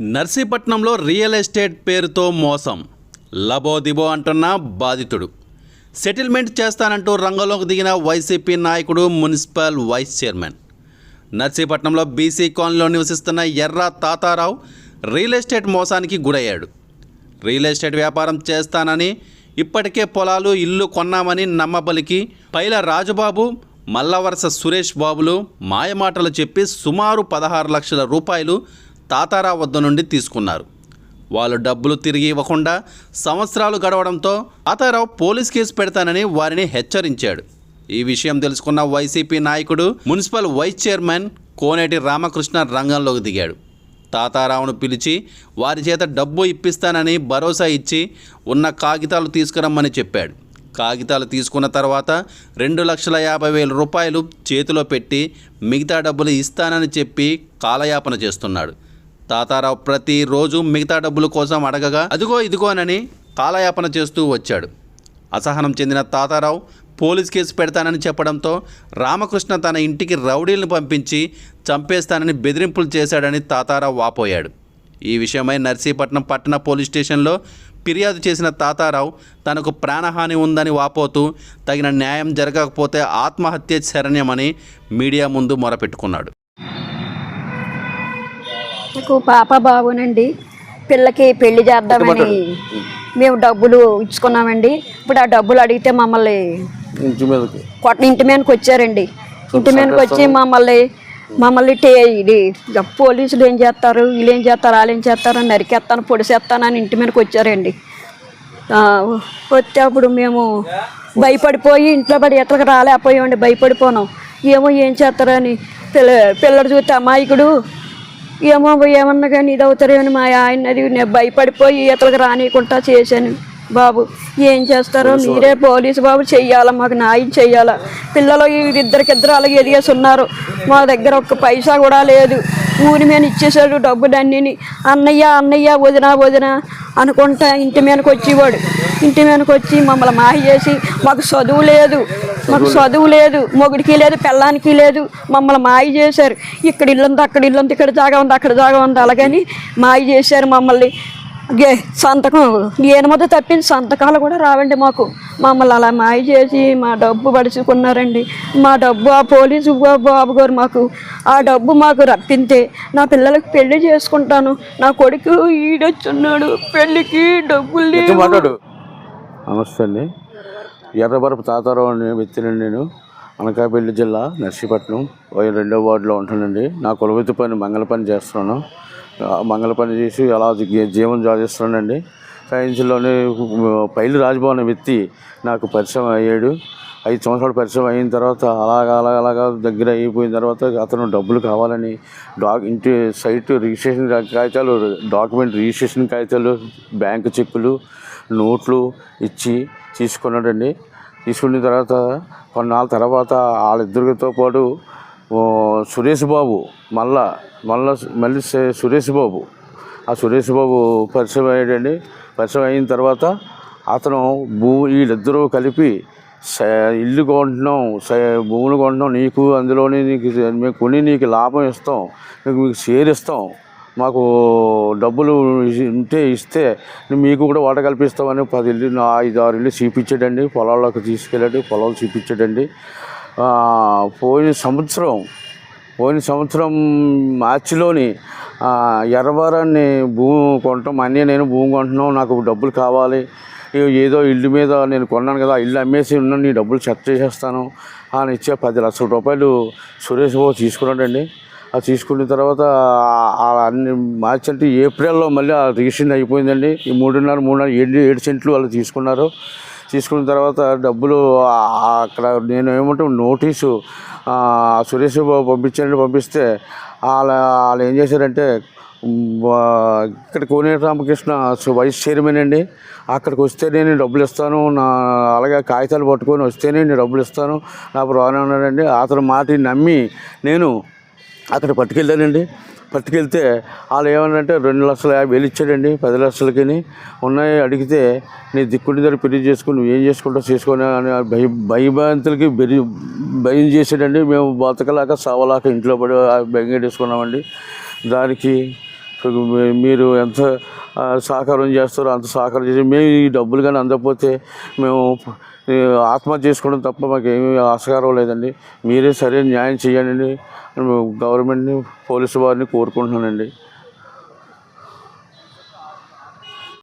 నర్సీపట్నంలో real estate పేరుతో మోసం. లబోదిబో అంటున్న బాధితుడు. సెటిల్మెంట్ చేస్తానంటూ రంగంలోకి దిగిన వైసీపీ నాయకుడు మున్సిపల్ వైస్ చైర్మన్. నర్సీపట్నంలో బీసీ కాలనీలో నివసిస్తున్న ఎర్ర తాతారావు రియల్ ఎస్టేట్ మోసానికి గురయ్యాడు. రియల్ ఎస్టేట్ వ్యాపారం చేస్తానని ఇప్పటికే పొలాలు ఇల్లు కొన్నామని నమ్మబలికి పైల రాజుబాబు మల్లవరస సురేష్ బాబులు మాయమాటలు చెప్పి సుమారు పదహారు లక్షల రూపాయలు తాతారావు వద్ద నుండి తీసుకున్నారు. వాళ్ళు డబ్బులు తిరిగి ఇవ్వకుండా సంవత్సరాలు గడవడంతో తాతారావు పోలీస్ కేసు పెడతానని వారిని హెచ్చరించాడు. ఈ విషయం తెలుసుకున్న వైసీపీ నాయకుడు municipal vice chairman Koneti Ramakrishna రంగంలోకి దిగాడు. తాతారావును పిలిచి వారి చేత డబ్బు ఇప్పిస్తానని భరోసా ఇచ్చి ఉన్న కాగితాలు తీసుకురమ్మని చెప్పాడు. కాగితాలు తీసుకున్న తర్వాత రెండు లక్షల యాభై వేల రూపాయలు చేతిలో పెట్టి మిగతా డబ్బులు ఇస్తానని చెప్పి కాలయాపన చేస్తున్నాడు. తాతారావు ప్రతిరోజు మిగతా డబ్బుల కోసం అడగగా అదిగో ఇదిగోనని కాలయాపన చేస్తూ వచ్చాడు. అసహనం చెందిన తాతారావు పోలీస్ కేసు పెడతానని చెప్పడంతో రామకృష్ణ తన ఇంటికి రౌడీలను పంపించి చంపేస్తానని బెదిరింపులు చేశాడని తాతారావు వాపోయాడు. ఈ విషయమై నర్సీపట్నం పట్టణ పోలీస్ స్టేషన్లో ఫిర్యాదు చేసిన తాతారావు తనకు ప్రాణహాని ఉందని వాపోతూ తగిన న్యాయం జరగకపోతే ఆత్మహత్య శరణ్యమని మీడియా ముందు మొరపెట్టుకున్నాడు. నాకు పాప బాబునండి. పిల్లకి పెళ్ళి చేద్దామని మేము డబ్బులు ఇచ్చుకున్నామండి. ఇప్పుడు ఆ డబ్బులు అడిగితే మమ్మల్ని ఇంటి మీదకి. కొట్ట ఇంటి మీదకి వచ్చారండి. ఇంటి మీదకి వచ్చి మమ్మల్ని మమ్మల్ని టే ఇది పోలీసులు ఏం చేస్తారు? వీళ్ళు ఏం చేస్తారు? వాళ్ళు ఏం చేస్తారు? అని నరికేస్తాను పొడిసేస్తాను అని ఇంటి మీదకి వచ్చారండి. వస్తే అప్పుడు మేము భయపడిపోయి ఇంట్లో పడి ఎట్లకి రాలేకపోయామండి. భయపడిపోనాం. ఏమో ఏం చేస్తారని పిల్ల పిల్లడు చూస్తే అమాయకుడు ఏమో ఏమన్నా కానీ ఇది అవుతారేమని మా ఆయనది నేను భయపడిపోయి ఇతలకు రానియకుండా చేశాను బాబు. ఏం చేస్తారో మీరే పోలీసు బాబు చెయ్యాలా మాకు న్యాయం చెయ్యాలా? పిల్లలు ఇద్దరికిద్దరు అలాగే ఎదిగేసి ఉన్నారు. మా దగ్గర ఒక్క పైసా కూడా లేదు. ఊరి మీద ఇచ్చేసాడు డబ్బులన్నీ అన్నయ్య అన్నయ్య వదిన వదిన అనుకుంటా ఇంటి మీదకి వచ్చేవాడు. ఇంటి మీదకి వచ్చి మమ్మల్ని మాయ చేసి మాకు చదువు లేదు. మాకు చదువు లేదు మొగుడికి లేదు పెళ్ళానికి లేదు మమ్మల్ని మాయ చేశారు. ఇక్కడ ఇల్లు ఉంది అక్కడ ఇల్లు ఉంది ఇక్కడ జాగా ఉంది అక్కడ జాగా ఉంది అలాగని మాయ చేశారు మమ్మల్ని. గే సంతకం ఏనమతో తప్పింది సంతకాలు కూడా రావండి మాకు. మమ్మల్ని అలా మాయ చేసి మా డబ్బు పడుచుకున్నారండి. మా డబ్బు ఆ పోలీసు బాబు గారు మాకు. ఆ డబ్బు మాకు రప్పితే నా పిల్లలకి పెళ్ళి చేసుకుంటాను. నా కొడుకు ఈడొచ్చున్నాడు పెళ్ళికి డబ్బులు నమస్తే అండి. ఎర్రబరపు తాతారావు అనే నేను అనకాపల్లి జిల్లా నర్సీపట్నం రెండో వార్డులో ఉంటానండి నా కులవృత్తి పని మంగళ పని చేస్తున్నాను. మంగళ పని చేసి అలా జీవనం సాగిస్తున్నానండి. సైన్స్లోనే పైలు రాజభవన్ వ్యక్తి నాకు పరిచయం అయ్యాడు. ఐదు సంవత్సరాలు పరిచయం అయిన తర్వాత అలాగ అలాగ అలాగా దగ్గర అయిపోయిన తర్వాత అతను డబ్బులు కావాలని డాక్ ఇంటి సైట్ రిజిస్ట్రేషన్ కాగితాలు డాక్యుమెంట్ రిజిస్ట్రేషన్ కాగితాలు బ్యాంకు చెక్కులు నోట్లు ఇచ్చి తీసుకున్నాడండి. తీసుకున్న తర్వాత కొన్నాళ్ళ తర్వాత వాళ్ళిద్దరితో పాటు సురేష్ బాబు మళ్ళా మళ్ళా మళ్ళీ సురేష్ బాబు. ఆ సురేష్ బాబు పరిచయం అయ్యాడండి. పరిచయం అయిన తర్వాత అతను భూ వీళ్ళిద్దరూ కలిపి ఇల్లు కొంటున్నాం స- భూములు కొంటున్నాం నీకు అందులోనే నీకు మేము కొని నీకు లాభం ఇస్తాం నీకు మీకు షేర్ ఇస్తాం మాకు డబ్బులు ఉంటే ఇస్తే మీకు కూడా వాట కల్పిస్తామని పది ఇల్లు ఐదు ఆరు ఇల్లు చూపించాడండి పొలాల్లోకి తీసుకెళ్ళండి పొలాలు చూపించాడండి. పోయిన సంవత్సరం పోయిన సంవత్సరం మార్చిలోని ఎర్రవారాన్ని భూమి కొంటాం అన్నీ నేను భూమి కొంటున్నాం నాకు డబ్బులు కావాలి ఏదో ఇల్లు మీద నేను కొన్నాను కదా ఇల్లు అమ్మేసి ఉన్నాను నీ డబ్బులు చెత్త చేసేస్తాను. అని ఇచ్చే పది లక్షల రూపాయలు సురేష్ బాబు తీసుకున్నాడండి. అది తీసుకున్న తర్వాత అన్ని మార్చి అంటే ఏప్రిల్లో మళ్ళీ ఆ రిజిస్ట్రేషన్ అయిపోయిందండి. ఈ మూడున్నర మూడున్నర ఏడు ఏడు సెంట్లు వాళ్ళు తీసుకున్నారు. తీసుకున్న తర్వాత డబ్బులు అక్కడ నేను ఏమంటే నోటీసు సురేష్ బాబు పంపించండి పంపిస్తే వాళ్ళ వాళ్ళు ఏం చేశారంటే ఇక్కడ కోనేటి రామకృష్ణ వైస్ చైర్మన్ అండి. అక్కడికి వస్తే నేను డబ్బులు ఇస్తాను. నా అలాగే కాగితాలు పట్టుకొని వస్తేనే నేను డబ్బులు ఇస్తాను. నాకు రానున్నాడండి. అతను మాట నమ్మి నేను అక్కడ పట్టుకెళ్ళానండి పట్టుకెళ్తే వాళ్ళు ఏమన్నంటే రెండు లక్షల యాభై వేలు ఇచ్చాడండి పది లక్షలకి ఉన్నాయి అడిగితే నీ దిక్కుడి దగ్గర పెళ్ళి చేసుకుని నువ్వు ఏం చేసుకుంటావు చేసుకుని? అని భయ భయభ్రాంతులకి బెరి భయం చేసాడండి మేము బతకలాక సావలాక ఇంట్లో పడి బెంగేటేసుకున్నామండి. దానికి మీరు ఎంత సహకారం చేస్తారో అంత సహకారం చేసి మేము ఈ డబ్బులు కానీ అందకపోతే మేము ఆత్మహత్య చేసుకోవడం తప్ప మాకేమీ ఆస్కారం లేదండి. మీరే సరైన న్యాయం చేయండి గవర్నమెంట్ని పోలీసు వారిని కోరుకుంటున్నానండి.